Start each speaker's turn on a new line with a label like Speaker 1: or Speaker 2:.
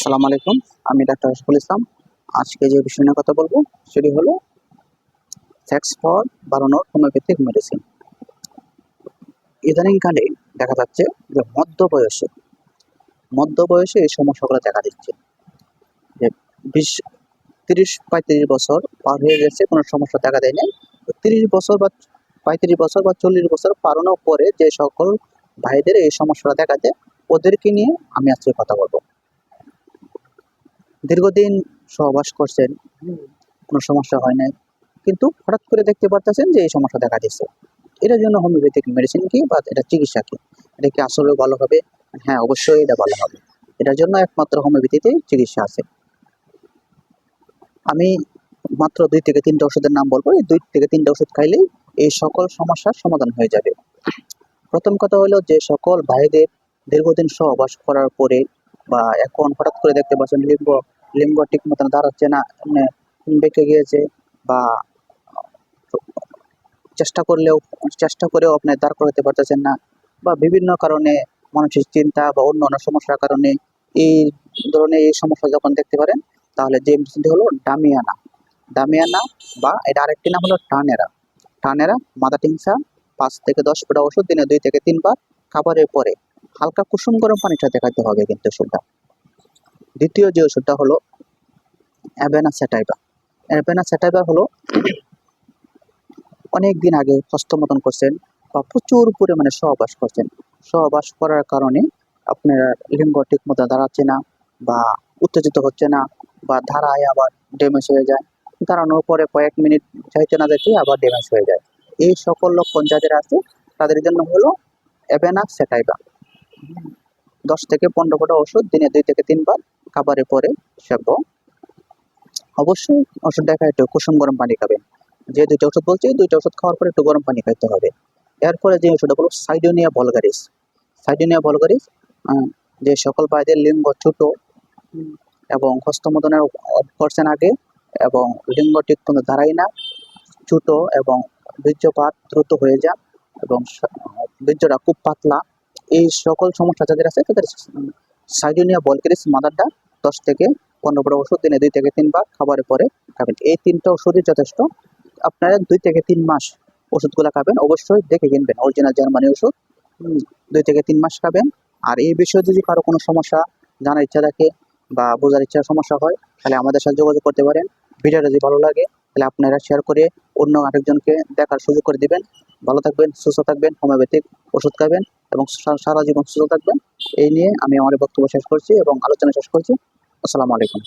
Speaker 1: আসসালামু আলাইকুম। আমি ডাক্তার রশফুল ইসলাম। আজকে যে বিষয় নিয়ে কথা বলব, সেটি হলো সেক্স ফর বাড়ানোর হোমিওপ্যাথিক মেডিসিন ইদানিংকালে দেখা যাচ্ছে যে মধ্য বয়সে মধ্য বয়সে এই সমস্যাগুলো দেখা দিচ্ছে। যে বিশ, তিরিশ, পঁয়ত্রিশ বছর পার হয়ে গেছে, কোনো সমস্যা দেখা দেয়নি। তিরিশ বছর বা পঁয়ত্রিশ বছর বা চল্লিশ বছর পারানোর পরে যে সকল ভাইদের এই সমস্যাটা দেখা যায়, ওদেরকে নিয়ে আমি আজকে কথা বলব। দীর্ঘদিন সহবাস করছেন, কোনো সমস্যা হয় নাই। কিন্তু হঠাৎ করে দেখতে পারতেছেন যে এই সমস্যা দেখা দিচ্ছে এটার জন্য হোমিওপ্যাথিক মেডিসিন কি বা এটা চিকিৎসা কি? এটা কি আসলে ভালো হবে? হ্যাঁ অবশ্যই এটা ভালো হবে। এটার জন্য একমাত্র হোমিওপ্যাথিতে চিকিৎসা আছে। আমি মাত্র দুই থেকে তিনটা ওষুধের নাম বলব। এই দুই থেকে তিনটা ওষুধ খাইলেই এই সকল সমস্যার সমাধান হয়ে যাবে। প্রথম কথা হলো যে সকল ভাইদের দীর্ঘদিন সহবাস করার পরে বা এখন হঠাৎ করে দেখতে পাচ্ছেন লিঙ্গ লিঙ্গ ঠিক মতন দাঁড়াচ্ছে না মানে বেঁকে গিয়েছে বা চেষ্টা করলেও, চেষ্টা করেও আপনি দাঁড় করাতে পারতেছেন না বা বিভিন্ন কারণে মানসিক চিন্তা বা অন্য অন্য সমস্যার কারণে এই ধরনের এই সমস্যা যখন দেখতে পারেন, তাহলে যে মেডিসিনটি হলো ডামিয়ানা। ডামিয়ানা বা এটা আরেকটি নাম হলো টানেরা। টানেরা মাদা টিংসা, পাঁচ থেকে দশ ফোঁটা ওষুধ, দিনে দুই থেকে তিনবার খাবারের পরে। হালকা কুসুম গরম পানিটা দেখাতে হবে কিন্তু ওষুধটা। দ্বিতীয় যে ওষুধটা হলো অ্যাবেনা স্যাটাইবা অ্যাবেনা স্যাটাইবা হলো অনেক দিন আগে হস্তমতন করছেন বা প্রচুর পরিমাণে সহবাস করছেন। সহবাস করার কারণে আপনার লিঙ্গ ঠিক মতো দাঁড়াচ্ছে না বা উত্তেজিত হচ্ছে না বা ধারায় আবার ড্যামেজ হয়ে যায়। দাঁড়ানোর পরে কয়েক মিনিট চাইতে না যাইতে আবার ড্যামেজ হয়ে যায়। এই সকল লক্ষণ যাদের আছে তাদের জন্য হলো অ্যাবেনা স্যাটাইবা দশ থেকে পনেরো ফোঁটা ওষুধ, দিনে দুই থেকে তিনবার খাবারের পরে সেব। অবশ্যই ওষুধ দেখা একটু কুসুম গরম পানি খাবেন। যে দুইটা ওষুধ বলছি দুইটা ওষুধ খাওয়ার পরে একটু গরম পানি খাইতে হবে। এরপরে যে ওষুধটা বলব, সাইডোনিয়া বলগারিস সাইডোনিয়া বলগারিস যে সকল ভাইদের লিঙ্গ ছোট এবং হস্তমোদনের করছেন আগে এবং লিঙ্গ ঠিক কোনো দাঁড়ায় না, ছোট এবং বীর্যপাত দ্রুত হয়ে যান এবং বীর্যটা খুব পাতলা। এই সকল সমস্যা যাদের আছে, তাদের সাইডোনিয়া বলকেরিস মাদারটা দশ থেকে পনেরো বড় ওষুধ দিনে দুই থেকে তিনবার খাবারের পরে খাবেন। এই তিনটা ওষুধই যথেষ্ট। আপনারা দুই থেকে তিন মাস ওষুধগুলো খাবেন, অবশ্যই দেখে কিনবেন। অরিজিনাল জার্মানি ওষুধ দুই থেকে তিন মাস খাবেন। আর এই বিষয়ে যদি কারও কোনো সমস্যা জানার ইচ্ছা থাকে বা বোঝার ইচ্ছা সমস্যা হয়, তাহলে আমাদের সাথে যোগাযোগ করতে পারেন। ভিডিওটা যদি ভালো লাগে তাহলে আপনারা শেয়ার করে অন্য আরেকজনকে দেখার সুযোগ করে দিবেন। ভালো থাকবেন, সুস্থ থাকবেন হোমিওপ্যাথিক ওষুধ খাবেন এবং সারা জীবন সুস্থ থাকবেন। এই নিয়ে আমি আমার বক্তব্য শেষ করছি এবং আলোচনা শেষ করছি। আসসালামু আলাইকুম।